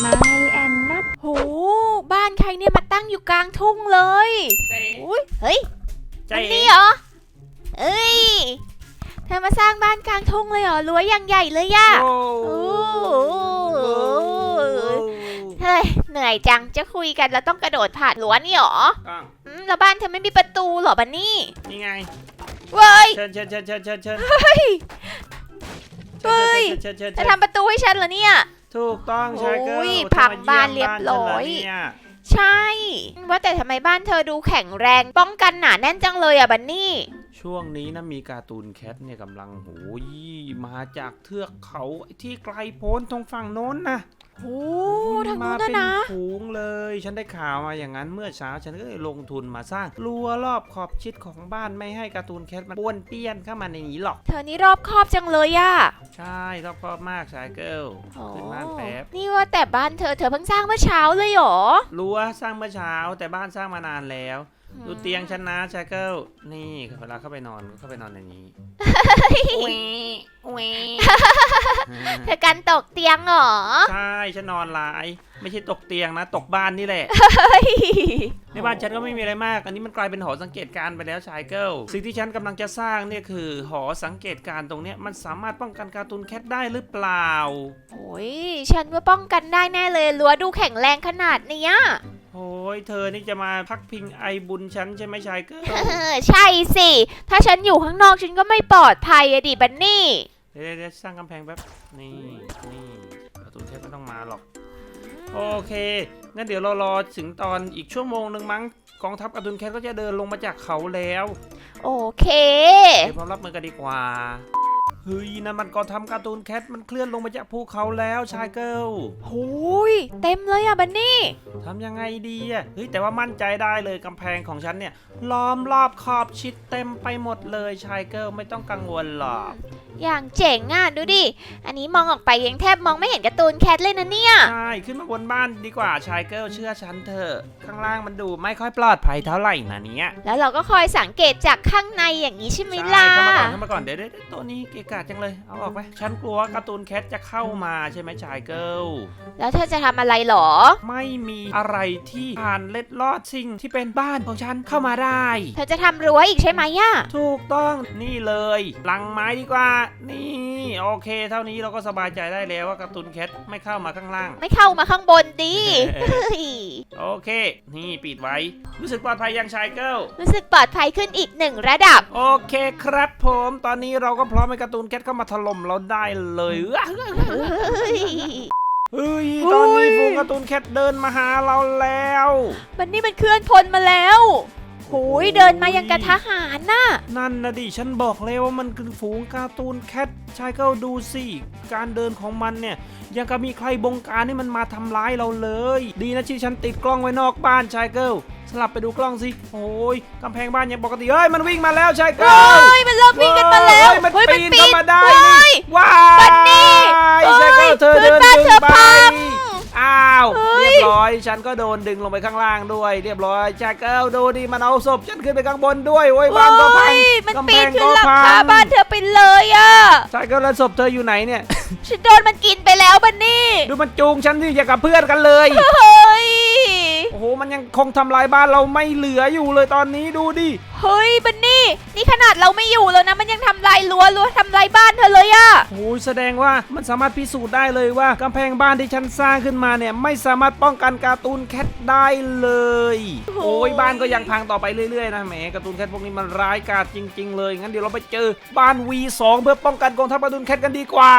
ไมแอนนัทโหบ้านใครเนี่ยมาตั้งอยู่กลางทุ่งเลยอุ้ยเฮ้ยใจอันเอ๋นี้เหรอเอ้ยเธอมาสร้างบ้านกลางทุ่งเลยเหรอรั้วยังใหญ่เลยย่ะโอ้โอ้โหเฮ้ยเหนื่อยจังจะคุยกันแล้วต้องกระโดดผ่านรั้วนี่เหรออ้าวอืมแล้วบ้านเธอไม่มีประตูเหรอบันนี่นี่ไงเว้ยเชิญเชิญเชิญเชิญเชิญเชิญเฮ้ยเฮ้ยเชิญเชิญจะเชิญทำประตูให้ฉันเหรอเนี่ย ถูกต้องชายเกิลโอ้ยเธอพังมบ้านเรียบร้อยบ้านฉันเหเนี่ยใช่ ว่าแต่ทำไมบ้านเธอดูแข็งแรง ป้องกันหนาแน่นจังเลยอะบันนี่ ช่วงนี้นะมีการ์ตูนแคทเนี่ยกำลังโหยมาจากเทือกเขาที่ไกลโพ้นตรงฝั่งโน้นนะโอ้ทางมานู้นเป็นะนนะฝูงเลย ฉันได้ข่าวมาอย่างนั้นเมื่อเช้าฉันก็เลยลงทุนมาสร้างรั้วรอบขอบชิดของบ้านไม่ให้การ์ตูนแคทมันป้วนเปี้ยนเข้ามาในนี้หรอก เธอนี่รอบคอบจังเลยอะใช่รอบคอบมากชายเกิลขึ้นบ้านแป๊บนี่ว่าแต่บ้านเธอเธอเพิ่งสร้างเมื่อเช้าเลยเหรอรั้วสร้างเมื่อเช้าแต่บ้านสร้างมานานแล้ว ดูเตียงฉันนะชายเกิลนี่เวลาเข้าไปนอนก็เข้าไปนอนในนี้เธอกันตกเตียงเหรอ ใช่ฉันนอนหลาย ไม่ใช่ตกเตียงนะ ตกบ้านนี่แหละเฮ้ยในบ้านฉันก็ไม่มีอะไรมาก อันนี้มันกลายเป็นหอสังเกตการณ์ไปแล้วชายเกิลสิ่งที่ฉันกำลังจะสร้างเนี่ยคือหอสังเกตการณ์ตรงเนี้ยมันสามารถป้องกันการ์ตูนแคทได้หรือเปล่าโอ้ยฉันว่าป้องกันได้แน่เลยรั้วดูแข็งแรงขนาดเนี้ย โอ้ยเธอนี่จะมาพักพิงไอบุญฉันใช่ไหมชายเกิลเออใช่สิ ถ้าฉันอยู่ข้างนอกฉันก็ไม่ปลอดภัยอะดิบันนี่ เดี๋ยวเดี๋ยวสร้างกำแพงแป๊บ นี่นี่การ์ตูนแคทไม่ต้องมาหรอก โอเค งั้นเดี๋ยวเรารอถึงตอนอีกชั่วโมงหนึ่งมั้ง กองทัพการ์ตูนแคทก็จะเดินลงมาจากเขาแล้ว โอเค เดี๋ยวพร้อมรับมือกันดีกว่า เฮ้ยนั่นมันกองทัพการ์ตูนแคทมันเคลื่อนลงมาจากภูเขาแล้วชายเกิลโอ้ยเต็มเลยอะบันนี่ทำยังไงดีอะเฮ้ยแต่ว่ามั่นใจได้เลยกำแพงของฉันเนี่ยล้อมรอบขอบชิดเต็มไปหมดเลยชายเกิลไม่ต้องกังวลหรอก อย่างเจ๋งอะดูดิ อันนี้มองออกไปยังแทบมองไม่เห็นการ์ตูนแคทเลยนะเนี่ย ใช่ขึ้นมาบนบ้านดีกว่าชายเกิลเชื่อฉันเถอะข้างล่างมันดูไม่ค่อยปลอดภัยเท่าไหร่นะเนี่ยแล้วเราก็คอยสังเกตจากข้างในอย่างนี้ใช่ไหมใช่ล่ะเข้ามาก่อนเข้ามาก่อนเดี๋ยวเดี๋ยวเดี๋ยวตัวนี้เกะกะจังเลยเอาออกไปฉันกลัวว่าการ์ตูนแคทจะเข้ามาใช่ไหมชายเกิลแล้วเธอจะทำอะไรหรอ ไม่มีอะไรที่ผ่านเล็ดลอดสิ่งที่เป็นบ้านของฉันเข้ามาได้ เธอจะทำรั้วอีกใช่ไหมอะถูกต้องนี่เลยลังไม้ดีกว่านี่โอเค เท่านี้เราก็สบายใจได้แล้วว่าการ์ตูนแคทไม่เข้ามาข้างล่าง ไม่เข้ามาข้างบนดิเฮ้ยโอเค นี่ปิดไว้ รู้สึกปลอดภัยยังชายเกิลรู้สึกปลอดภัยขึ้นอีกหนึ่งระดับ โอเคครับผม ตอนนี้เราก็พร้อมให้การ์ตูนแคทเข้ามาถล่มเราได้เลยเฮ้ยเฮ้ยตอนนี้ฟูงการ์ตูนแคทเดินมาหาเราแล้ว มันนี่มันเคลื่อนพลมาแล้วโหยเดินมายังกระทหารน่ะ นั่นนะดิ ฉันบอกเลยว่ามันคือฝูงการ์ตูนแคทชายเกิลดูสิ การเดินของมันเนี่ย ยังกับมีใครบงการให้มันมาทำร้ายเราเลย ดีนะที่ฉันติดกล้องไว้นอกบ้านชายเกิลสลับไปดูกล้องสิ โอ้ยกำแพงบ้านยังปกติเฮ้ย มันวิ่งมาแล้วชายเกิลเฮ้ย มันเริ่มวิ่งกันมาแล้วเฮ้ยมันเฮ้ยปีนเข้ามาได้เฮ้ยว้าบันนี่ยเฮ้ยชายเกิลเธอพื้เดินนบ้านดึงเธอไปพังอ้าว เฮ้ยเรียบร้อย ฉันก็โดนดึงลงไปข้างล่างด้วย เรียบร้อยชายเกิลดูดิมันเอาศพฉันขึ้นไปข้างบนด้วยโอ้ยบ้านก็พังเฮ้ยมันกำแพปีนงขึ้นก็หลังพัคางบ้านเธอไปเลยอะ ชายเกิลแล้วศพเธออยู่ไหนเนี่ย ฉันโดนมันกินไปแล้วบันนี่ดูมันจูงฉันสิอย่างกับเพื่อนกันเลย เฮ้ย โอ้โหมันยังคงทำลายบ้านเราไม่เหลืออยู่เลยตอนนี้ดูดิ เฮ้ยบันนี่ นี่ขนาดเราไม่อยู่แล้วนะ มันยังทำลายรั้วรั้วทำลายบ้านเธอเลยอะโอ้ยแสดงว่ามันสามารถพิสูจน์ได้เลยว่ากำแพงบ้านที่ฉันสร้างขึ้นมาเนี่ยไม่สามารถป้องกันการ์ตูนแคทได้เลย โอ้ยบ้านก็ยังพังต่อไปเรื่อยๆนะแหมการ์ตูนแคทพวกนี้มันร้ายกาจจริง ๆ เลยงั้นเดี๋ยวเราไปเจอบ้าน V2 เพื่อป้องกันกองทัพการ์ตูนแคทกันดีกว่า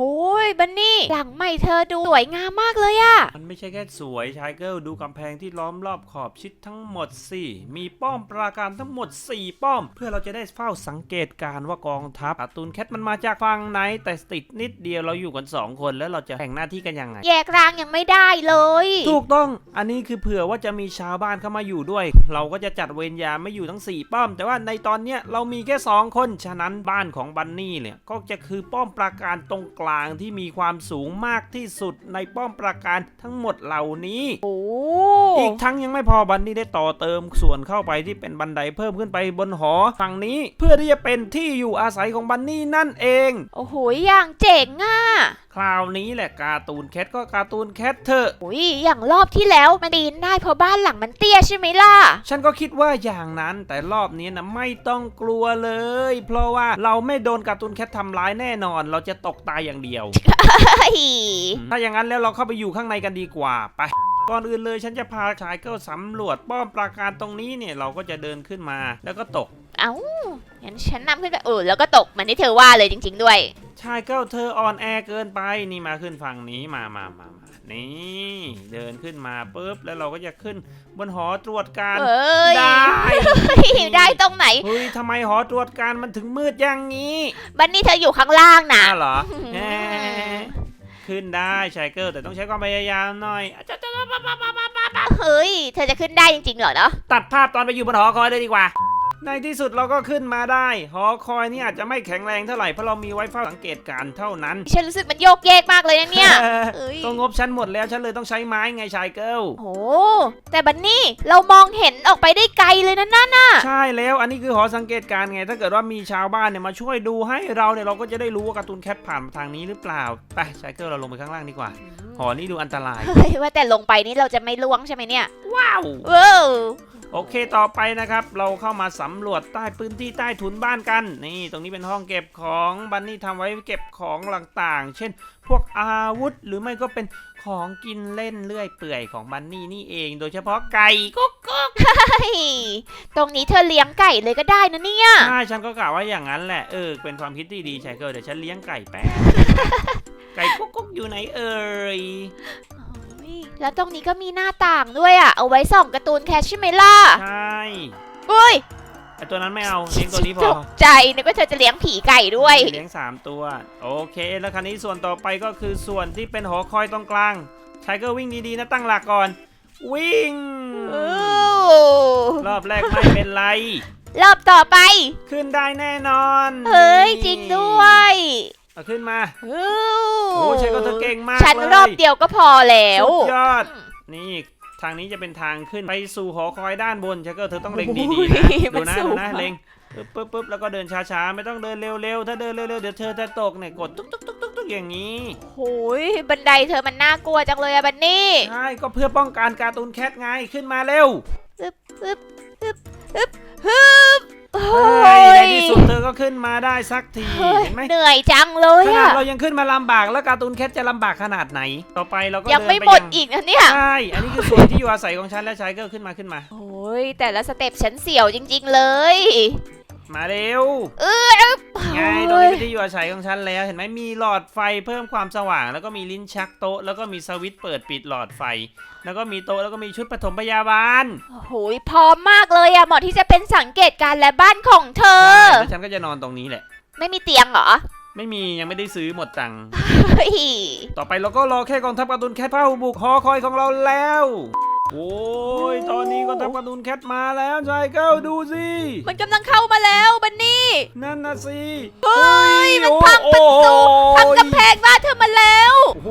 โอ้ยบันนี่หลังใหม่เธอดูสวยงามมากเลยอะมันไม่ใช่แค่สวยชายเกิลดูกำแพงที่ล้อมรอบขอบชิดทั้งหมดสิมีป้อมปราการทั้งหมด 4 ป้อม เพื่อเราจะได้เฝ้าสังเกตการณ์ว่ากองทัพการ์ตูนแคทมันมาจากฝั่งไหน แต่ติดนิดเดียวเราอยู่กัน 2 คนแล้วเราจะแข่งหน้าที่กันยังไง แยกร่างยังไม่ได้เลย ถูกต้องอันนี้คือเผื่อว่าจะมีชาวบ้านเข้ามาอยู่ด้วย เราก็จะจัดเวรยามไม่อยู่ทั้ง 4 ป้อม แต่ว่าในตอนเนี้ยเรามีแค่ 2 คน ฉะนั้นบ้านของบันนี่เนี่ยก็จะคือป้อมปราการตรงกลางที่มีความสูงมากที่สุดในป้อมปราการทั้งหมดเหล่านี้ โอ้อีกทั้งยังไม่พอบันนี่ได้ต่อเติมส่วนเข้าไปที่เป็นบันไดเพิ่มขึ้นไปบนหอฝั่งนี้ เพื่อที่จะเป็นที่อยู่อาศัยของบันนี่นั่นเอง โอ้โหอย่างเจ๋งอะ คราวนี้แหละการ์ตูนแคทก็การ์ตูนแคทเถอะ อุ้ยอย่างรอบที่แล้วมันปีนได้เพราะบ้านหลังมันเตี้ยใช่ไหมล่ะ ฉันก็คิดว่าอย่างนั้นแต่รอบนี้นะไม่ต้องกลัวเลย เพราะว่าเราไม่โดนการ์ตูนแคททำร้ายแน่นอน เราจะตกตายอย่างเดียวเฮ้ยถ้าอย่างนั้นแล้วเราเข้าไปอยู่ข้างในกันดีกว่าไปก่อนอื่นเลยฉันจะพาชายเกิลสำรวจป้อมปราการตรงนี้เนี่ยเราก็จะเดินขึ้นมาแล้วก็ตก เอ้างั้นฉันนำขึ้นไปเออแล้วก็ตกเหมันที่เธอว่าเลยจริง ๆ ด้วยชายเกิลเธออ่อนแอเกินไปนี่มาขึ้นฝั่งนี้มามามามานี่ เดินขึ้นมาปุ๊บแล้วเราก็จะขึ้นบนหอตรวจการเอ้ยได้เฮ้ยได้ตรงไหน เฮ้ยทำไมหอตรวจการมันถึงมืดอย่างนี้บันนี่เธออยู่ข้างล่างนะอ้าวเหรออืมแหมขึ้นได้ชายเกิลแต่ต้องใช้ความพยายามหน่อยอะจะจะเฮ้ย เธอจะขึ้นได้จริงๆเหรอเนาะตัดภาพตอนไปอยู่บนหอคอยเลยดีกว่า ในที่สุดเราก็ขึ้นมาได้ หอคอยนี่อาจจะไม่แข็งแรงเท่าไหร่เพราะเรามีไว้เฝ้าสังเกตการณ์เท่านั้น ฉันรู้สึกมันโยกเยกมากเลยนะเนี่ยเอ้ยก็งบฉันหมดแล้วฉันเลยต้องใช้ไม้ไงชายเกิลโอ้แต่บันนี่เรามองเห็นออกไปได้ไกลเลยนะนั่นน่ะใช่แล้วอันนี้คือหอสังเกตการณ์ไง ถ้าเกิดว่ามีชาวบ้านเนี่ยมาช่วยดูให้เราเนี่ยเราก็จะได้รู้ว่าการ์ตูนแคทผ่านมาทางนี้หรือเปล่าไปชายเกิลเราลงไปข้างล่างดีกว่า หอนี่ดูอันตรายเฮ้ยว่าแต่ลงไปนี่เราจะไม่ล่วงใช่ไหมเนี่ย ว้าวเว้าวโอเคต่อไปนะครับ เราเข้ามาสำรวจใต้พื้นที่ใต้ถุนบ้านกัน นี่ตรงนี้เป็นห้องเก็บของบันนี่ทำไว้เก็บของต่างๆ เช่น พวกอาวุธหรือไม่ก็เป็นของกินเล่นเลื่อยเปื่อยของบันนี่นี่เอง โดยเฉพาะไก่กุ๊กกุ๊กเฮ้ยตรงนี้เธอเลี้ยงไก่เลยก็ได้นะเนี่ยใช่ฉันก็กล่าวว่าอย่างนั้นแหละเออเป็นความคิดที่ดีชายเกิลเดี๋ยวฉันเลี้ยงไก่แป๊บไก่กุ๊กกุ๊กอยู่ไหนเอ่ยโอ้ยแล้วตรงนี้ก็มีหน้าต่างด้วยอะ เอาไว้ส่องการ์ตูนแคชใช่ไหมล่ะ ใช่เฮ้ยไอ ตัวนั้นไม่เอาเลี้ยงตัวนี้พตอกใจนึกว่าเธอจะเลี้ยงผีไก่ด้วย เลี้ยงสามตัว โอเค แล้วคราวนี้ส่วนต่อไปก็คือส่วนที่เป็นหอคอยตรงกลางชายเกิลวิ่งดีๆนะตั้งหลักก่อน วิ่งโอ้รอบแรกไม่เป็นไร รอบต่อไป ขึ้นได้แน่นอนเฮ้ยจริงด้วยเอาขึ้นมาโอ้โอ้ชายเกิลเธอเก่งมากฉันเลยรอบเดียวก็พอแล้ว สุดยอด นี่ ทางนี้จะเป็นทางขึ้นไปสู่หอคอยด้านบนชายเกิลเธอต้องเล็งดีๆนะมัดูนนะสูดูงนะมากเล็งปึ๊บปึ๊บปึ๊บแล้วก็เดินช้าๆ ไม่ต้องเดินเร็วๆ ถ้าเดินเร็วๆ เดี๋ยวเธอจะตกเนี่ย กดตุ๊กตุ๊กตุ๊กตุ๊กตุ๊กอย่างนี้โอ้ยบันไดเธอมันน่ากลัวจังเลยอะบันนี่ใช่ก็เพื่อป้องกันการ์ตูนแคทไงขึ้นมาเร็วฮึบฮึบฮึบฮึบฮึบโอ้ เฮ้ยในยที่สุดเธอก็ขึ้นมาได้สักทีเฮ้ยเห็นไหมเหนื่อยจังเลยขนาดอะเรายังขึ้นมาลำบากแล้วการ์ตูนแคทจะลำบากขนาดไหน ต่อไปเราก็ยังเดินไม่ไปหมดยังอีกนะเนี่ย ใช่อันนี้คือส่วนที่อยู่อาศัยของฉันและชายเกิลขึ้นมาขึ้นมา โอ้ยแต่ละสเต็ปฉันเสียวจริง ๆ เลย มาเร็วเออไงตรงนี้เป็นที่อยู่อาศัยของฉันแล้ว เห็นไหมมีหลอดไฟเพิ่มความสว่าง แล้วก็มีลิ้นชักโต๊ะ แล้วก็มีสวิตช์เปิดปิดหลอดไฟ แล้วก็มีโต๊ะแล้วก็มีชุดปฐมพยาบาลโอ้โหยพร้อมมากเลยอะเหมาะที่จะเป็นสังเกตการณ์และบ้านของเธอใช่แล้วฉันก็จะนอนตรงนี้แหละ ไม่มีเตียงเหรอไม่มียังไม่ได้ซื้อหมดตังค์เฮ้ยต่อไปเราก็รอแค่กองทัพการ์ตูนแคทเข้าบุกหอคอยของเราแล้ว โอ้ยตอนนี้กองทัพการ์ตูนแคทมาแล้วชายเก้าดูสิมันกำลังเข้ามาแล้วบันนี่ นั่นนะสิเฮ้ยมันโอ้พังประตูโอ้ยพังกำแพงบ้านเธอมาแล้วโอ้โห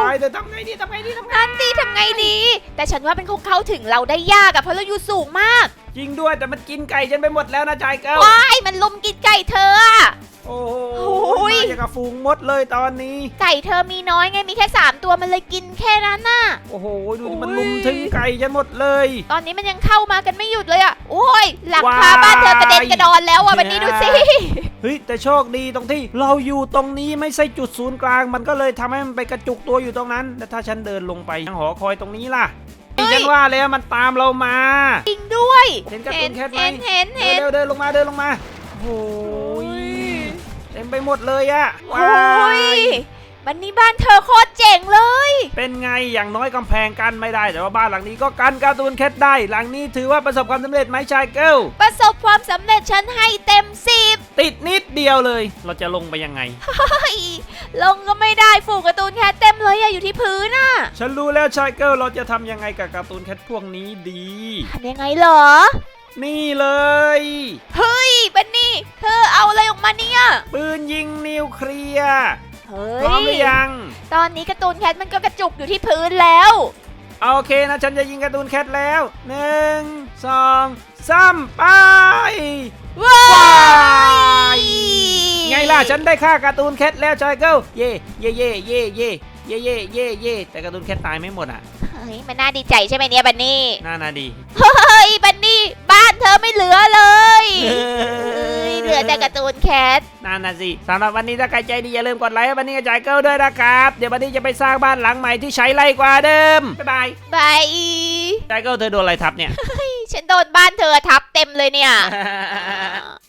ตายแต่ทำไงดีทำไงดีทำไงนั่นสิทำไงดี แต่ฉันว่าเป็นคงเข้าถึงเราได้ยากอะเพราะเราอยู่สูงมาก จริงด้วยแต่มันกินไก่ฉันไปหมดแล้วนะชายเก้าว้ายมันลุมกินไก่เธออะ โอ้โหโอ้ย มาอย่างกับฝูงมดเลยตอนนี้ ไก่เธอมีน้อยไงมีแค่สามตัวมันเลยกินแค่นั้นน่ะ โอ้โห ดูดิโอ้ยมันลุมถึงไก่ฉันหมดเลย ตอนนี้มันยังเข้ามากันไม่หยุดเลยอะโอ้ย หลังคาว้ายบ้านเธอกระเด็นกระดอนแล้วอะบันนี่ดูสิเฮ้ยแต่โชคดีตรงที่เราอยู่ตรงนี้ไม่ใช่จุดศูนย์กลาง มันก็เลยทำให้มันไปกระจุกตัวอยู่ตรงนั้น แล้วถ้าฉันเดินลงไปยังหอคอยตรงนี้ล่ะเฮ้ย ฉันว่าแล้วมันตามเรามา จริงด้วยเห็นการ์ตูเห็นนแคทไหม เห็นเห็นเห็นเร็วๆเดินลงมาเดินลงมา โอ้โหเต็ม ไปหมดเลยอะโอ้ว้ายบันนี่บ้านเธอโคตรเจ๋งเลย เป็นไงอย่างน้อยกำแพงกันไม่ได้ แต่ว่าบ้านหลังนี้ก็กันการ์ตูนแคทได้ หลังนี้ถือว่าประสบความสำเร็จไหมชายเกิลประสบความสำเร็จฉันให้เต็มสิบติดนิดเดียวเลย เราจะลงไปยังไงเฮ้ยลงก็ไม่ได้ฝูงการ์ตูนแค่เต็มเลยอะอยู่ที่พื้นอะฉันรู้แล้วชายเกิลเราจะทำยังไงกับการ์ตูนแคทพวกนี้ดีทำยังไงเหรอ นี่เลย เฮ้ยบันนี่ เธอเอาอะไรออกมาเนี่ย ปืนยิงนิวเคลียร์เฮ้พร้อมหรืย อยัง ตอนนี้การ์ตูนแคทมันก็กระจุกอยู่ที่พื้นแล้ว โอเคนะฉันจะยิงการ์ตูนแคทแล้วหนึ่งสองสามไป ว้าว้ายไงล่ะฉันได้ฆ่าการ์ตูนแคทแล้วจอยเกิลเย่เย่เย่เย่เย่เย่เย่เย่เย่แต่การ์ตูนแคทตายไม่หมดอะเฮ้ย มันน่าดีใจใช่ไหมเนี่ยบันนี่ น่านาดี เฮ้ย บันนี่ บ้านเธอไม่เหลือเลยเอ้ยเหลือแต่การ์ตูนแคท นั่นน่ะสิสำหรับวันนี้ถ้าใครใจดีอย่าลืมกดไลค์ให้บันนี่กับจอยเกิลด้วยนะครับ เดี๋ยวบันนี่จะไปสร้างบ้านหลังใหม่ที่ใช้ไรกว่าเดิม บ๊ายบายบายจอยเกิลเธอโดนอะไรทับเนี่ย ฉันโดนบ้านเธอทับเต็มเลยเนี่ย